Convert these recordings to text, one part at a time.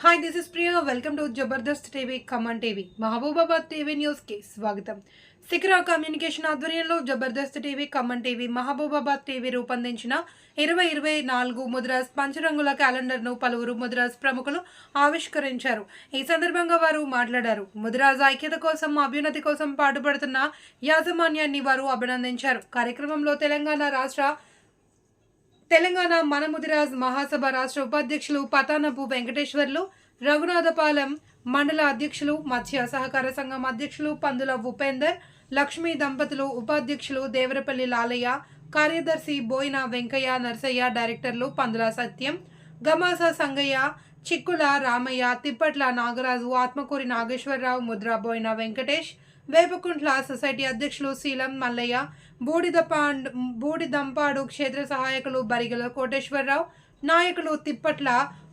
Hi this is Priya welcome to Jabardasth TV Khammam TV Mahabubabad TV న్యూస్కి స్వాగతం. Sikhara communication ఆధ్వర్యంలో Jabardasth TV Khammam TV Mahabubabad TV రూపొందించిన ఇరవై ఇరవై నాలుగు ముద్రాస్ పంచరంగుల క్యాలెండర్ను పలువురు ముద్రాస్ ప్రముఖులు ఆవిష్కరించారు. ఈ సందర్భంగా వారు మాట్లాడారు. ముద్రాజ్ ఐక్యత కోసం అభ్యున్నతి కోసం పాటుపడుతున్న యాజమాన్యాన్ని వారు అభినందించారు. కార్యక్రమంలో తెలంగాణ రాష్ట్ర తెలంగాణ మనముదిరాజ్ మహాసభ రాష్ట్ర ఉపాధ్యక్షులు పతానపు వెంకటేశ్వర్లు రఘునాథపాలెం మండల అధ్యక్షులు మత్స్య సహకార సంఘం అధ్యక్షులు పందుల ఉపేందర్ లక్ష్మీ దంపతులు ఉపాధ్యక్షులు దేవరపల్లి లాలయ్య కార్యదర్శి బోయిన వెంకయ్య నర్సయ్య డైరెక్టర్లు పందుల సత్యం గమాస సంగయ్య చిక్కుల రామయ్య తిప్పట్ల నాగరాజు ఆత్మకూరి నాగేశ్వరరావు ముద్రా బోయిన వెంకటేష్ వేపకుంట్ల సొసైటీ అధ్యక్షులు శీలం మల్లయ్య బూడిదపాండ్ బూడిదంపాడు క్షేత్ర సహాయకులు బరిగల కోటేశ్వరరావు నాయకులు తిప్పట్ల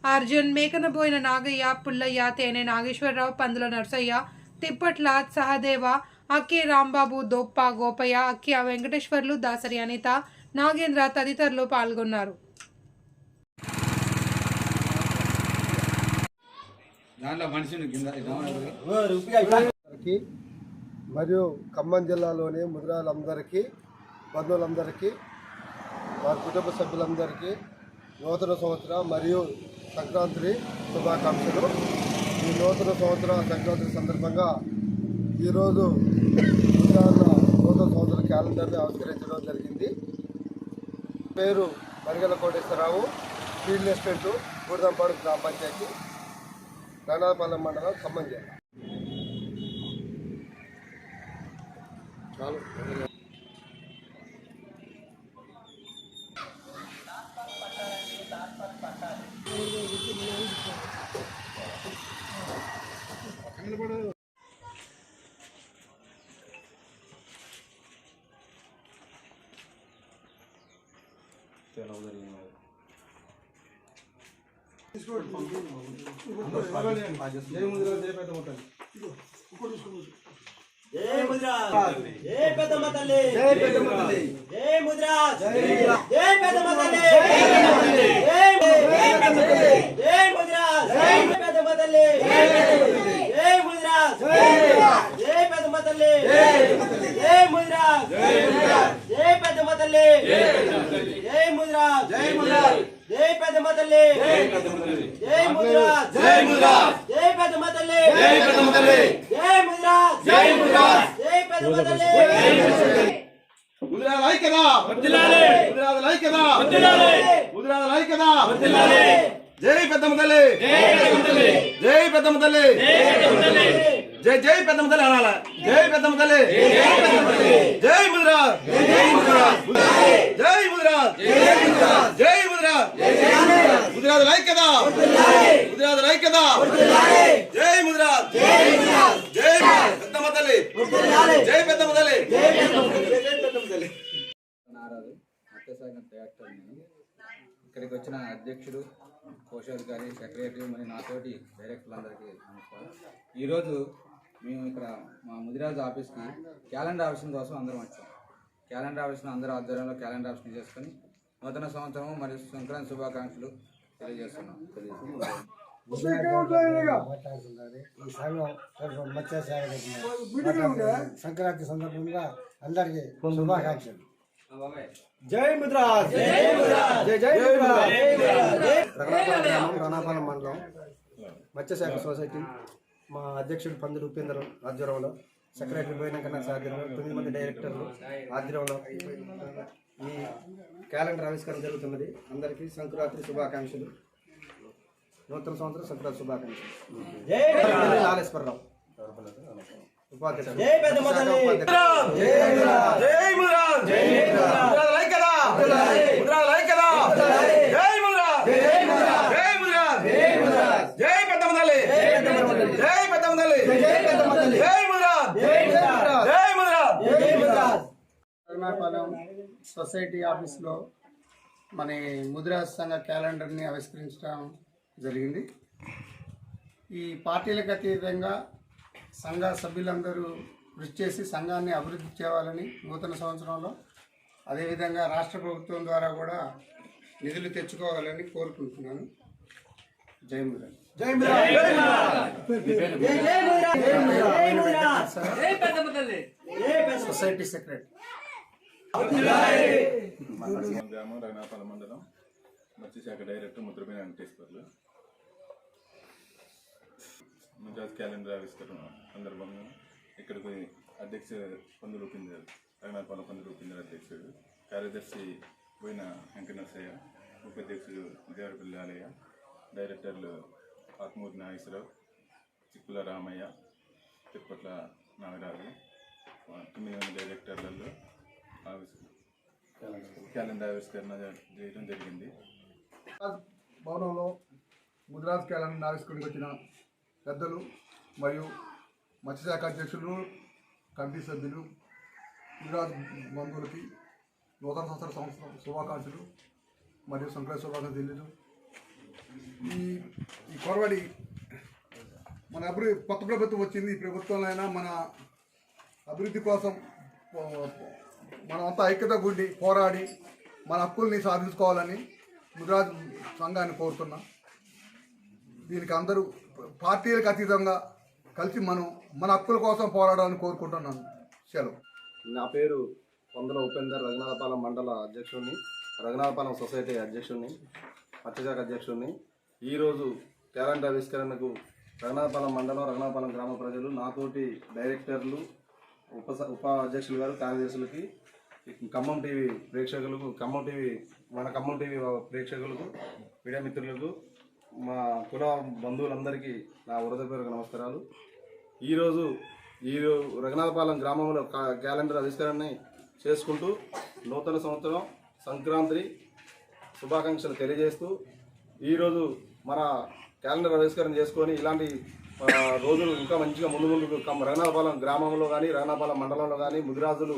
అర్జున్ మేకనబోయిన నాగయ్య పుల్లయ్య తేనె నాగేశ్వరరావు పందుల నర్సయ్య తిప్పట్ల సహదేవ అక్కి రాంబాబు దొప్ప గోపయ్య అక్కి వెంకటేశ్వర్లు దాసరి అనిత నాగేంద్ర తదితరులు పాల్గొన్నారు. దాంట్లో మనిషిని మరియు ఖమ్మం జిల్లాలోని ముద్రాలందరికీ బంధువులందరికీ వారి కుటుంబ సభ్యులందరికీ నూతన సంవత్సర మరియు సంక్రాంతి శుభాకాంక్షలు. ఈ నూతన సంవత్సర సంక్రాంతి సందర్భంగా ఈరోజు ఉదాహరణ నూతన సంవత్సర క్యాలెండర్ని ఆవిష్కరించడం జరిగింది. పేరు మరిగల కోటేశ్వరరావు ఫీల్డ్ ఎస్టేట్ బూడిదంపాడు గ్రామ పంచాయతీ గణాపాలెం మండలం ఖమ్మం జిల్లా. చాలు तेरा उधर ही है इस रोड पंप जय मुद्रा जय पैदा होटल ऊपर इसको జై ముద్రాజ్ జై పెద్దమ్మ తల్లి జై పెద్దమ్మ తల్లి జై ముద్రాజ్ జై పెద్దమ్మ తల్లి జై పెద్దమ్మ తల్లి జై ముద్రాజ్ జై పెద్దమ్మ తల్లి జై ముద్రాజ్ జై పెద్దమ్మ తల్లి జై ముద్రాజ్ జై పెద్దమ్మ తల్లి జై ముద్రాజ్ జై ముద్రాజ్ జై పెద్దమ్మ తల్లి జై ముద్రాజ్ జై ముద్రాజ్ జై పెద్దమ్మ తల్లి జై పెద్దమ్మ తల్లి జై ముద్రాజ్ జై ముద్రాజ్ జై పెద్దమ్మ తల్లి ముదిరాల ఐక్యదా ముదిరాల ఐక్యదా ముదిరాల ఐక్యదా జై పెద్దమ్మ తల్లి! జై పెద్దమ్మ తల్లి! జై జై పెద్దమ్మ తల్లి! అనాల! జై పెద్దమ్మ తల్లి! జై ముదిరాజ్ జై ముదిరాజ్ జై ముదిరాజ్ ముదిరాజుల ఐక్యదా ముదిరాజుల ఐక్యదా జై ముదిరాజ్ జై పెద్దమ్మ తల్లి! జై పెద్దమ్మ తల్లి! ఇక్కడికి వచ్చిన అధ్యక్షుడు కోశాధికారి సెక్రటరీ మరియు నాతోటి డైరెక్టర్లందరికీ నమస్కారం. ఈరోజు మేము ఇక్కడ మా ముదిరాజు ఆఫీస్కి క్యాలెండర్ ఆఫీస్ కోసం అందరం వచ్చాం. క్యాలెండర్ ఆఫీస్ని అందరూ ఆధ్వర్యంలో క్యాలెండర్ ఆఫీస్ని చేసుకొని నూతన సంవత్సరం మరియు సంక్రాంతి శుభాకాంక్షలు తెలియజేస్తున్నాం. ఈ సంఘం సంక్రాంతి సందర్భంగా అందరికీ శుభాకాంక్షలు. జై ముద్రాజ్. జై జై రఘునాథపాలెం మండలం మత్స్యశాఖ సొసైటీ మా అధ్యక్షుడు పందులు ఉపేంద్ర ఆధ్వర్యంలో సెక్రటరీ పోయినాక ఆధ్వర్యంలో తొమ్మిది మంది డైరెక్టర్లు ఆధ్వర్యంలో ఈ క్యాలెండర్ ఆవిష్కరణ జరుగుతున్నది. అందరికీ సంక్రాంతి శుభాకాంక్షలు. నూతన సంవత్సరం సంక్రాంతి శుభాకాంక్షలు. జై జై జై జై జై జై జై జై జై సొసైటీ ఆఫీస్లో మన ముద్రా సంఘ క్యాలెండర్ని ఆవిష్కరించడం జరిగింది. ఈ పార్టీలకు అతీతంగా సంఘ సభ్యులందరూ కృషి చేసి సంఘాన్ని అభివృద్ధి చేయాలని నూతన సంవత్సరంలో అదేవిధంగా రాష్ట్ర ప్రభుత్వం ద్వారా కూడా నిధులు తెచ్చుకోవాలని కోరుకుంటున్నాను. జై ముద్రా జై సొసైటీ సెక్రటరీ. గ్రామం రఘునాథపాలెం మండలం మత్స్యశాఖ డైరెక్టర్ ముద్రపైన వెంకటేశ్వర్లు. ముంజాజ్ క్యాలెండర్ ఆవిష్కరణ సందర్భంగా ఇక్కడికి అధ్యక్ష పందు రూపించారు రఘునాథపాలెం ఉపేంద్ర అధ్యక్షుడు కార్యదర్శి పోయిన వెంకటనరసయ్య ఉపాధ్యక్షుడు దేవరపల్లి ఆలయ్య డైరెక్టర్లు ఆత్మూరి నాగేశ్వరరావు చిక్కుల రామయ్య తిరుపట్ల నాగరాజు తొమ్మిది మంది డైరెక్టర్లలో క్యాలెండర్ ఆవిష్కరణ చేయడం జరిగింది. భవనంలో ముద్రాజ్ క్యాలెండర్ ఆవిష్కరణకు వచ్చిన పెద్దలు మరియు మత్స్యశాఖ అధ్యక్షులు కమిటీ సభ్యులు గుజరాత్ బంధువులకి నూతన సంవత్సర సంవత్సరం శుభాకాంక్షలు మరియు సంక్రాంతి శుభాకాంక్షలు తెలియదు. ఈ ఈ కొరవడి మన అభివృద్ధి కొత్త ప్రభుత్వం వచ్చింది. ఈ ప్రభుత్వంలో అయినా మన అభివృద్ధి కోసం మనమంతా ఐక్యత గుండి పోరాడి మన హక్కుల్ని సాధించుకోవాలని గుజరాత్ సంఘాన్ని కోరుతున్నా. దీనికి అందరూ పార్టీలకు అతీతంగా కలిసి మనం మన హక్కుల కోసం పోరాడాలని కోరుకుంటున్నాను. సెలవు. నా పేరు పొందల ఉపేందర్ రఘునాథపాలెం మండల అధ్యక్షుడిని రఘునాథపాలెం సొసైటీ అధ్యక్షుడిని మత్స్యశాఖ అధ్యక్షుడిని. ఈరోజు టాలెంట్ ఆవిష్కరణకు రఘునాథపాలెం మండలం రఘునాథపాలెం గ్రామ ప్రజలు నాతోటి డైరెక్టర్లు ఉప ఉప అధ్యక్షులు గారు కార్యదర్శులకి ఖమ్మం టీవీ ప్రేక్షకులకు ఖమ్మం టీవీ మన ఖమ్మం టీవీ ప్రేక్షకులకు మీడియా మిత్రులకు మా కుల బంధువులందరికీ నా హృదయపూర్వక నమస్కారాలు. ఈరోజు ఈ రఘునాథపాలెం గ్రామంలో క్యాలెండర్ ఆవిష్కరణని చేసుకుంటూ నూతన సంవత్సరం సంక్రాంతి శుభాకాంక్షలు తెలియజేస్తూ ఈరోజు మన క్యాలెండర్ ఆవిష్కరణ చేసుకొని ఇలాంటి రోజులు ఇంకా మంచిగా ముందు ముందుకు రఘునాథపాలెం గ్రామంలో కానీ రఘునాథపాలెం మండలంలో కానీ ముదిరాజులు